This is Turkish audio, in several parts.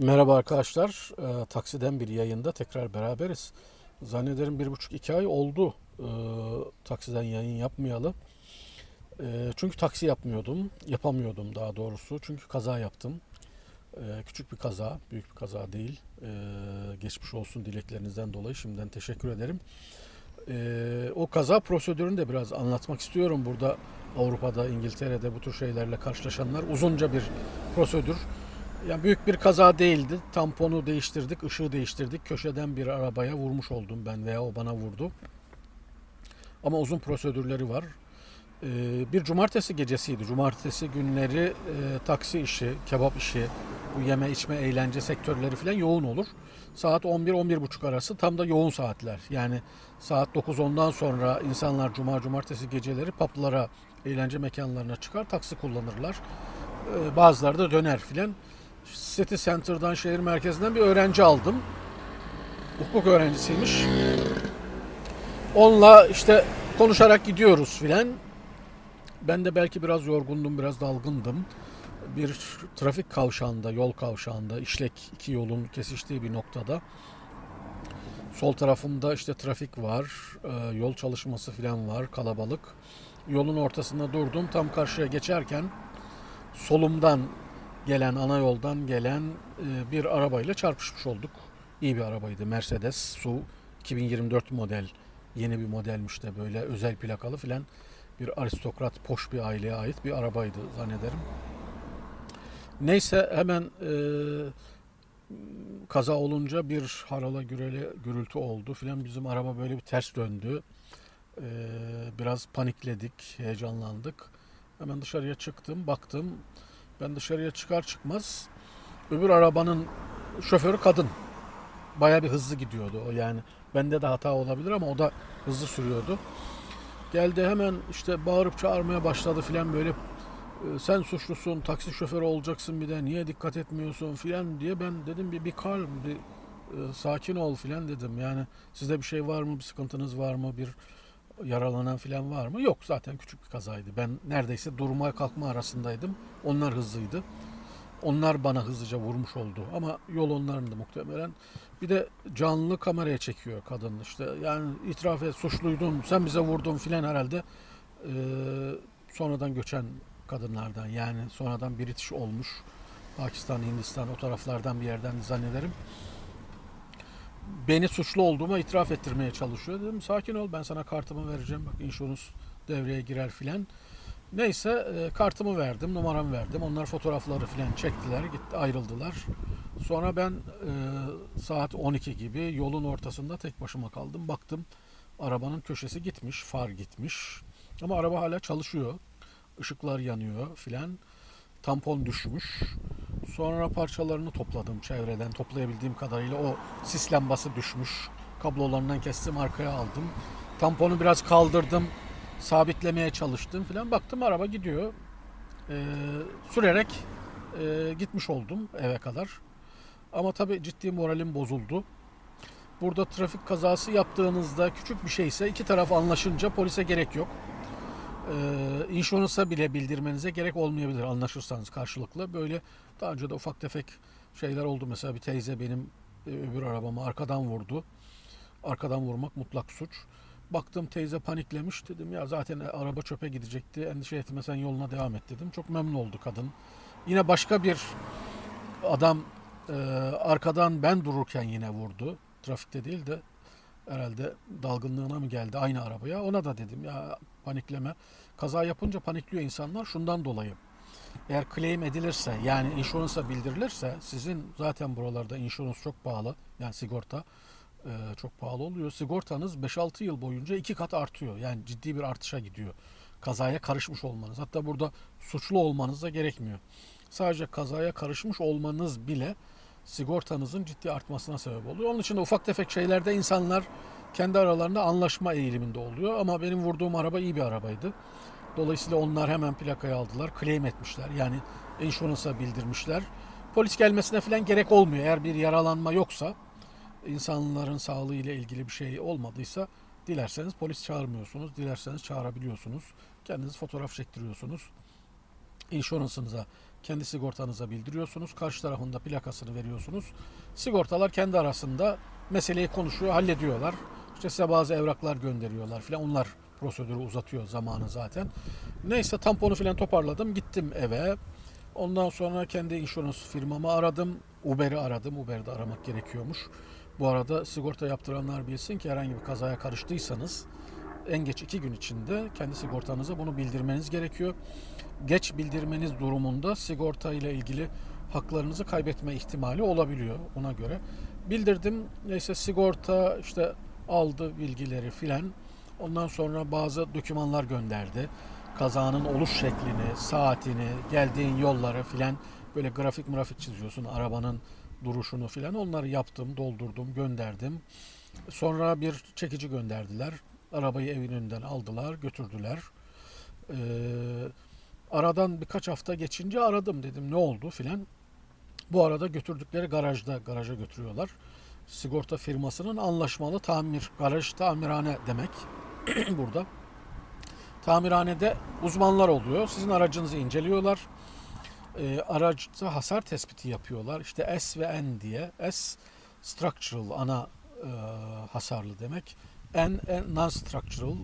Merhaba arkadaşlar. Ee, Taksiden bir yayında tekrar beraberiz. Zannederim bir buçuk iki ay oldu e, taksiden yayın yapmayalı. E, çünkü taksi yapmıyordum. Yapamıyordum daha doğrusu. Çünkü kaza yaptım. E, küçük bir kaza, büyük bir kaza değil. E, geçmiş olsun dileklerinizden dolayı şimdiden teşekkür ederim. E, o kaza prosedürünü de biraz anlatmak istiyorum. Burada Avrupa'da, İngiltere'de bu tür şeylerle karşılaşanlar uzunca bir prosedür. Yani büyük bir kaza değildi. Tamponu değiştirdik, ışığı değiştirdik. Köşeden bir arabaya vurmuş oldum ben veya o bana vurdu. Ama uzun prosedürleri var. Ee, bir cumartesi gecesiydi. Cumartesi günleri e, taksi işi, kebap işi, bu yeme içme eğlence sektörleri falan yoğun olur. Saat 11-11.30 arası tam da yoğun saatler. Yani saat 9-10'dan sonra insanlar cuma cumartesi geceleri paplara, eğlence mekanlarına çıkar, taksi kullanırlar. Ee, bazıları da döner filan. City Center'dan şehir merkezinden bir öğrenci aldım. Hukuk öğrencisiymiş. Onunla işte konuşarak gidiyoruz filan. Ben de belki biraz yorgundum, biraz dalgındım. Bir trafik kavşağında, yol kavşağında, işlek iki yolun kesiştiği bir noktada. Sol tarafımda işte trafik var, e, yol çalışması filan var, kalabalık. Yolun ortasında durdum. Tam karşıya geçerken solumdan gelen ana yoldan gelen e, bir arabayla çarpışmış olduk. İyi bir arabaydı. Mercedes Su 2024 model. Yeni bir modelmiş de böyle özel plakalı filan bir aristokrat poş bir aileye ait bir arabaydı zannederim. Neyse hemen e, kaza olunca bir harala gürele gürültü oldu filan bizim araba böyle bir ters döndü. E, biraz panikledik, heyecanlandık. Hemen dışarıya çıktım, baktım. Ben dışarıya çıkar çıkmaz öbür arabanın şoförü kadın. Baya bir hızlı gidiyordu o yani. Bende de hata olabilir ama o da hızlı sürüyordu. Geldi hemen işte bağırıp çağırmaya başladı filan böyle "E, sen suçlusun, taksi şoförü olacaksın bir de niye dikkat etmiyorsun filan diye ben dedim bir bir kalm, bir e, sakin ol filan dedim. Yani sizde bir şey var mı, bir sıkıntınız var mı, bir yaralanan filan var mı? Yok zaten küçük bir kazaydı. Ben neredeyse durma kalkma arasındaydım. Onlar hızlıydı. Onlar bana hızlıca vurmuş oldu. Ama yol onların da muhtemelen. Bir de canlı kameraya çekiyor kadın işte. Yani itiraf et suçluydun sen bize vurdun filan herhalde. Ee, sonradan göçen kadınlardan yani sonradan British olmuş. Pakistan, Hindistan o taraflardan bir yerden zannederim beni suçlu olduğuma itiraf ettirmeye çalışıyor. Dedim sakin ol ben sana kartımı vereceğim. Bak inşurans devreye girer filan. Neyse e, kartımı verdim, numaramı verdim. Onlar fotoğrafları filan çektiler, gitti ayrıldılar. Sonra ben e, saat 12 gibi yolun ortasında tek başıma kaldım. Baktım arabanın köşesi gitmiş, far gitmiş. Ama araba hala çalışıyor. Işıklar yanıyor filan. Tampon düşmüş. Sonra parçalarını topladım çevreden. Toplayabildiğim kadarıyla o sis lambası düşmüş. Kablolarından kestim arkaya aldım. Tamponu biraz kaldırdım. Sabitlemeye çalıştım filan. Baktım araba gidiyor. Ee, sürerek e, gitmiş oldum eve kadar. Ama tabii ciddi moralim bozuldu. Burada trafik kazası yaptığınızda küçük bir şeyse iki taraf anlaşınca polise gerek yok. Ee, insurance'a bile bildirmenize gerek olmayabilir anlaşırsanız karşılıklı. Böyle daha önce de ufak tefek şeyler oldu. Mesela bir teyze benim e, öbür arabamı arkadan vurdu. Arkadan vurmak mutlak suç. Baktım teyze paniklemiş. Dedim ya zaten araba çöpe gidecekti. Endişe etme sen yoluna devam et dedim. Çok memnun oldu kadın. Yine başka bir adam e, arkadan ben dururken yine vurdu. Trafikte değil de herhalde dalgınlığına mı geldi aynı arabaya. Ona da dedim ya panikleme. Kaza yapınca panikliyor insanlar şundan dolayı. Eğer claim edilirse yani insurance'a bildirilirse sizin zaten buralarda insurance çok pahalı. Yani sigorta e, çok pahalı oluyor. Sigortanız 5-6 yıl boyunca iki kat artıyor. Yani ciddi bir artışa gidiyor. Kazaya karışmış olmanız. Hatta burada suçlu olmanız da gerekmiyor. Sadece kazaya karışmış olmanız bile sigortanızın ciddi artmasına sebep oluyor. Onun için de ufak tefek şeylerde insanlar kendi aralarında anlaşma eğiliminde oluyor. Ama benim vurduğum araba iyi bir arabaydı. Dolayısıyla onlar hemen plakayı aldılar, claim etmişler. Yani insurance'a bildirmişler. Polis gelmesine falan gerek olmuyor. Eğer bir yaralanma yoksa, insanların sağlığı ile ilgili bir şey olmadıysa dilerseniz polis çağırmıyorsunuz, dilerseniz çağırabiliyorsunuz. Kendiniz fotoğraf çektiriyorsunuz. Insurance'ınıza kendi sigortanıza bildiriyorsunuz. Karşı tarafında plakasını veriyorsunuz. Sigortalar kendi arasında meseleyi konuşuyor, hallediyorlar. İşte size bazı evraklar gönderiyorlar filan. Onlar prosedürü uzatıyor zamanı zaten. Neyse tamponu filan toparladım. Gittim eve. Ondan sonra kendi insurance firmamı aradım. Uber'i aradım. Uber'de aramak gerekiyormuş. Bu arada sigorta yaptıranlar bilsin ki herhangi bir kazaya karıştıysanız en geç iki gün içinde kendi sigortanıza bunu bildirmeniz gerekiyor. Geç bildirmeniz durumunda sigorta ile ilgili haklarınızı kaybetme ihtimali olabiliyor ona göre. Bildirdim. Neyse sigorta işte aldı bilgileri filan. Ondan sonra bazı dokümanlar gönderdi. Kazanın oluş şeklini, saatini, geldiğin yolları filan böyle grafik grafik çiziyorsun arabanın duruşunu filan. Onları yaptım, doldurdum, gönderdim. Sonra bir çekici gönderdiler. Arabayı evin önünden aldılar, götürdüler. Ee, aradan birkaç hafta geçince aradım dedim ne oldu filan. Bu arada götürdükleri garajda, garaja götürüyorlar. Sigorta firmasının anlaşmalı tamir, garaj tamirhane demek burada. Tamirhanede uzmanlar oluyor. Sizin aracınızı inceliyorlar. E, araçta hasar tespiti yapıyorlar. İşte S ve N diye. S structural ana e, hasarlı demek. N, N non-structural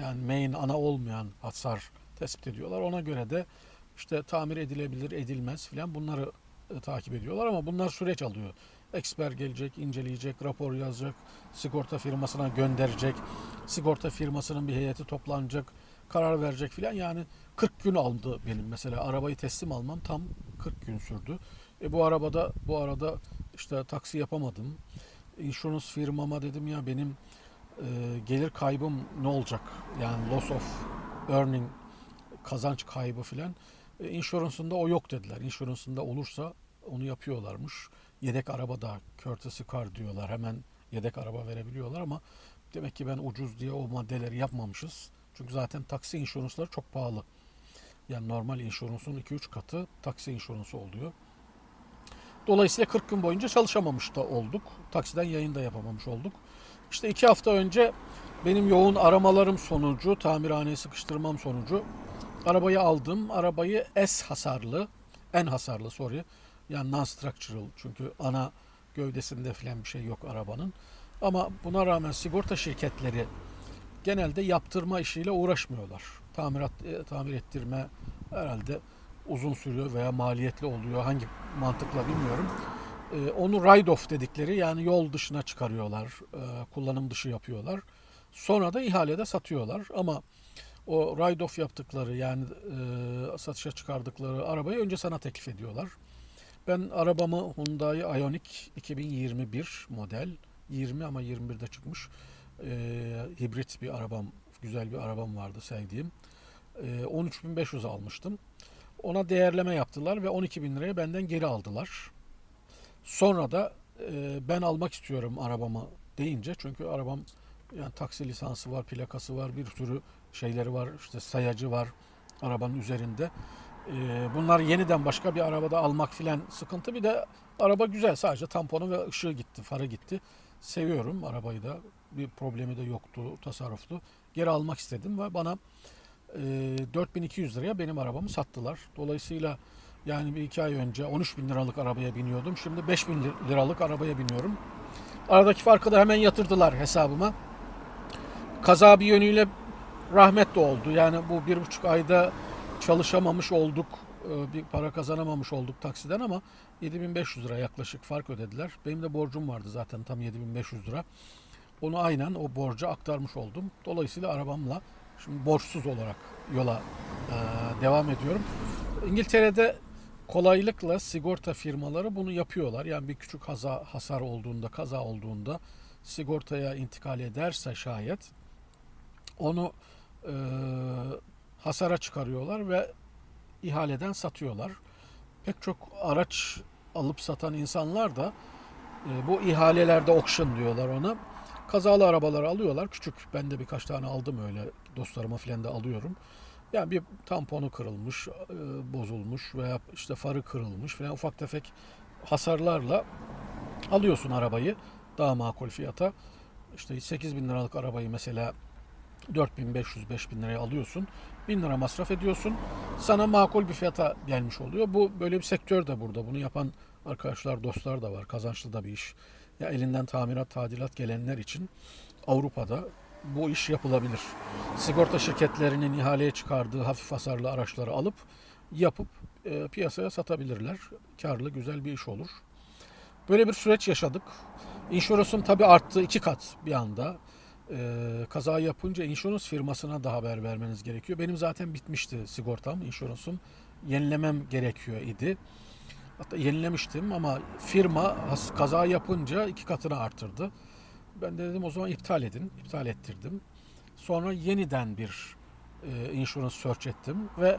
yani main ana olmayan hasar tespit ediyorlar. Ona göre de işte tamir edilebilir, edilmez filan bunları e, takip ediyorlar ama bunlar süreç alıyor. Eksper gelecek, inceleyecek, rapor yazacak, sigorta firmasına gönderecek, sigorta firmasının bir heyeti toplanacak, karar verecek filan. Yani 40 gün aldı benim mesela arabayı teslim almam tam 40 gün sürdü. E bu arabada bu arada işte taksi yapamadım. Insurance firmama dedim ya benim e, gelir kaybım ne olacak? Yani loss of earning kazanç kaybı filan. E, insurance'ında o yok dediler. Insurance'ında olursa onu yapıyorlarmış. Yedek araba da courtesy car diyorlar. Hemen yedek araba verebiliyorlar ama demek ki ben ucuz diye o maddeleri yapmamışız. Çünkü zaten taksi insurance'ları çok pahalı. Yani normal insurance'un 2-3 katı taksi insurance'ı oluyor. Dolayısıyla 40 gün boyunca çalışamamış da olduk. Taksiden yayın da yapamamış olduk. İşte iki hafta önce benim yoğun aramalarım sonucu, tamirhaneye sıkıştırmam sonucu arabayı aldım. Arabayı S hasarlı, N hasarlı sorry. Yani non-structural çünkü ana gövdesinde falan bir şey yok arabanın. Ama buna rağmen sigorta şirketleri genelde yaptırma işiyle uğraşmıyorlar. Tamirat, e, tamir ettirme herhalde uzun sürüyor veya maliyetli oluyor. Hangi mantıkla bilmiyorum. E, onu ride off dedikleri yani yol dışına çıkarıyorlar. E, kullanım dışı yapıyorlar. Sonra da ihalede satıyorlar. Ama o ride off yaptıkları yani e, satışa çıkardıkları arabayı önce sana teklif ediyorlar. Ben arabamı Hyundai Ioniq 2021 model 20 ama 21'de çıkmış hibrit bir arabam güzel bir arabam vardı sevdiğim. E, 13.500 almıştım. Ona değerleme yaptılar ve 12.000 liraya benden geri aldılar. Sonra da e, ben almak istiyorum arabamı deyince çünkü arabam yani taksi lisansı var, plakası var, bir sürü şeyleri var, işte sayacı var arabanın üzerinde. Ee, bunlar yeniden başka bir arabada almak filan sıkıntı. Bir de araba güzel sadece tamponu ve ışığı gitti, farı gitti. Seviyorum arabayı da. Bir problemi de yoktu, tasarruftu. Geri almak istedim ve bana e, 4200 liraya benim arabamı sattılar. Dolayısıyla yani bir iki ay önce 13 bin liralık arabaya biniyordum. Şimdi 5 bin liralık arabaya biniyorum. Aradaki farkı da hemen yatırdılar hesabıma. Kaza bir yönüyle rahmet de oldu. Yani bu bir buçuk ayda çalışamamış olduk, e, bir para kazanamamış olduk taksiden ama 7500 lira yaklaşık fark ödediler. Benim de borcum vardı zaten tam 7500 lira. Onu aynen o borca aktarmış oldum. Dolayısıyla arabamla şimdi borçsuz olarak yola e, devam ediyorum. İngiltere'de kolaylıkla sigorta firmaları bunu yapıyorlar. Yani bir küçük haza, hasar olduğunda, kaza olduğunda sigortaya intikal ederse şayet onu e, hasara çıkarıyorlar ve ihaleden satıyorlar. Pek çok araç alıp satan insanlar da e, bu ihalelerde auction diyorlar ona. Kazalı arabaları alıyorlar. Küçük ben de birkaç tane aldım öyle dostlarıma falan da alıyorum. Yani bir tamponu kırılmış, e, bozulmuş veya işte farı kırılmış falan ufak tefek hasarlarla alıyorsun arabayı daha makul fiyata. İşte 8 bin liralık arabayı mesela 4500-5000 liraya alıyorsun. 1000 lira masraf ediyorsun. Sana makul bir fiyata gelmiş oluyor. Bu böyle bir sektör de burada. Bunu yapan arkadaşlar, dostlar da var. Kazançlı da bir iş. Ya elinden tamirat, tadilat gelenler için Avrupa'da bu iş yapılabilir. Sigorta şirketlerinin ihaleye çıkardığı hafif hasarlı araçları alıp yapıp e, piyasaya satabilirler. Karlı, güzel bir iş olur. Böyle bir süreç yaşadık. İnşuransım tabii arttı iki kat bir anda. Ee, kaza yapınca inşurans firmasına da haber vermeniz gerekiyor. Benim zaten bitmişti sigortam, inşuransım. Yenilemem gerekiyor idi. Hatta yenilemiştim ama firma kaza yapınca iki katını artırdı. Ben de dedim o zaman iptal edin. İptal ettirdim. Sonra yeniden bir e, insurance search ettim ve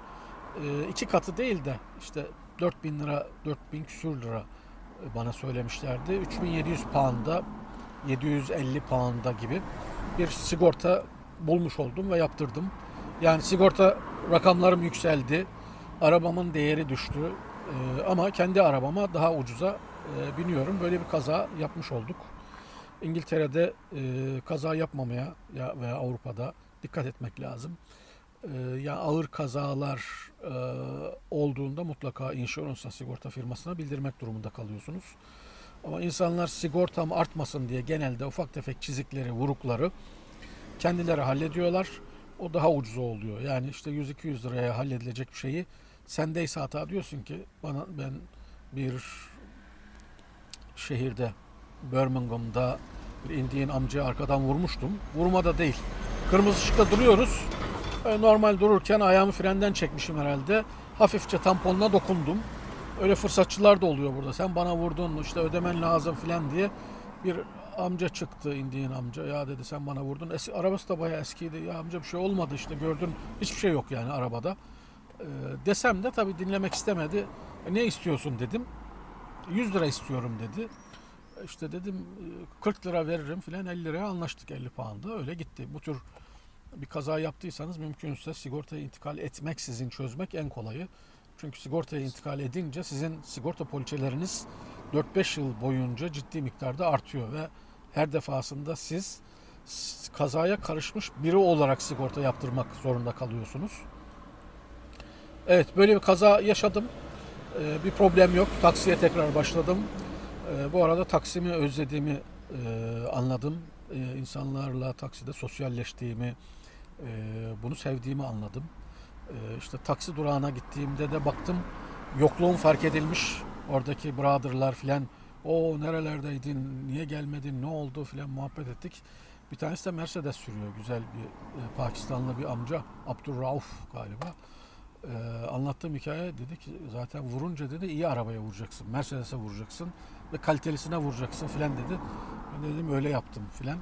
e, iki katı değil de işte 4000 lira, 4000 küsür lira e, bana söylemişlerdi. 3700 pound'a 750 pound'a gibi bir sigorta bulmuş oldum ve yaptırdım. Yani sigorta rakamlarım yükseldi. Arabamın değeri düştü. Ee, ama kendi arabama daha ucuza e, biniyorum. Böyle bir kaza yapmış olduk. İngiltere'de e, kaza yapmamaya ya veya Avrupa'da dikkat etmek lazım. E, ya ağır kazalar e, olduğunda mutlaka insurance sigorta firmasına bildirmek durumunda kalıyorsunuz. Ama insanlar sigortam artmasın diye genelde ufak tefek çizikleri, vurukları kendileri hallediyorlar. O daha ucuz oluyor. Yani işte 100-200 liraya halledilecek bir şeyi sendeyse hata diyorsun ki bana ben bir şehirde Birmingham'da bir Indian amcayı arkadan vurmuştum. Vurma da değil. Kırmızı ışıkta duruyoruz. E, Normal dururken ayağımı frenden çekmişim herhalde. Hafifçe tamponuna dokundum. Öyle fırsatçılar da oluyor burada. Sen bana vurdun işte ödemen lazım filan diye bir amca çıktı indiğin amca. Ya dedi sen bana vurdun. Eski, arabası da bayağı eskiydi. Ya amca bir şey olmadı işte gördün. Hiçbir şey yok yani arabada. Ee, desem de tabii dinlemek istemedi. "E, ne istiyorsun dedim. 100 lira istiyorum dedi. İşte dedim e, 40 lira veririm filan 50 liraya anlaştık 50 pound'a öyle gitti. Bu tür bir kaza yaptıysanız mümkünse sigortaya intikal etmek sizin çözmek en kolayı. Çünkü sigortaya intikal edince sizin sigorta poliçeleriniz 4-5 yıl boyunca ciddi miktarda artıyor ve her defasında siz kazaya karışmış biri olarak sigorta yaptırmak zorunda kalıyorsunuz. Evet böyle bir kaza yaşadım. Ee, bir problem yok. Taksiye tekrar başladım. Ee, bu arada Taksim'i özlediğimi e, anladım. Ee, insanlarla takside sosyalleştiğimi, e, bunu sevdiğimi anladım. Ee, işte taksi durağına gittiğimde de baktım yokluğum fark edilmiş. Oradaki brotherlar filan o nerelerdeydin, niye gelmedin, ne oldu filan muhabbet ettik. Bir tanesi de Mercedes sürüyor. Güzel bir e, Pakistanlı bir amca. Abdurrauf galiba. Ee, anlattığım hikaye dedi ki zaten vurunca dedi iyi arabaya vuracaksın. Mercedes'e vuracaksın ve kalitelisine vuracaksın filan dedi. Ben de dedim öyle yaptım filan.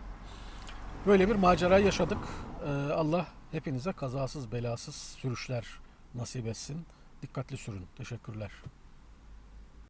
Böyle bir macera yaşadık. Ee, Allah hepinize kazasız belasız sürüşler nasip etsin. Dikkatli sürün. Teşekkürler.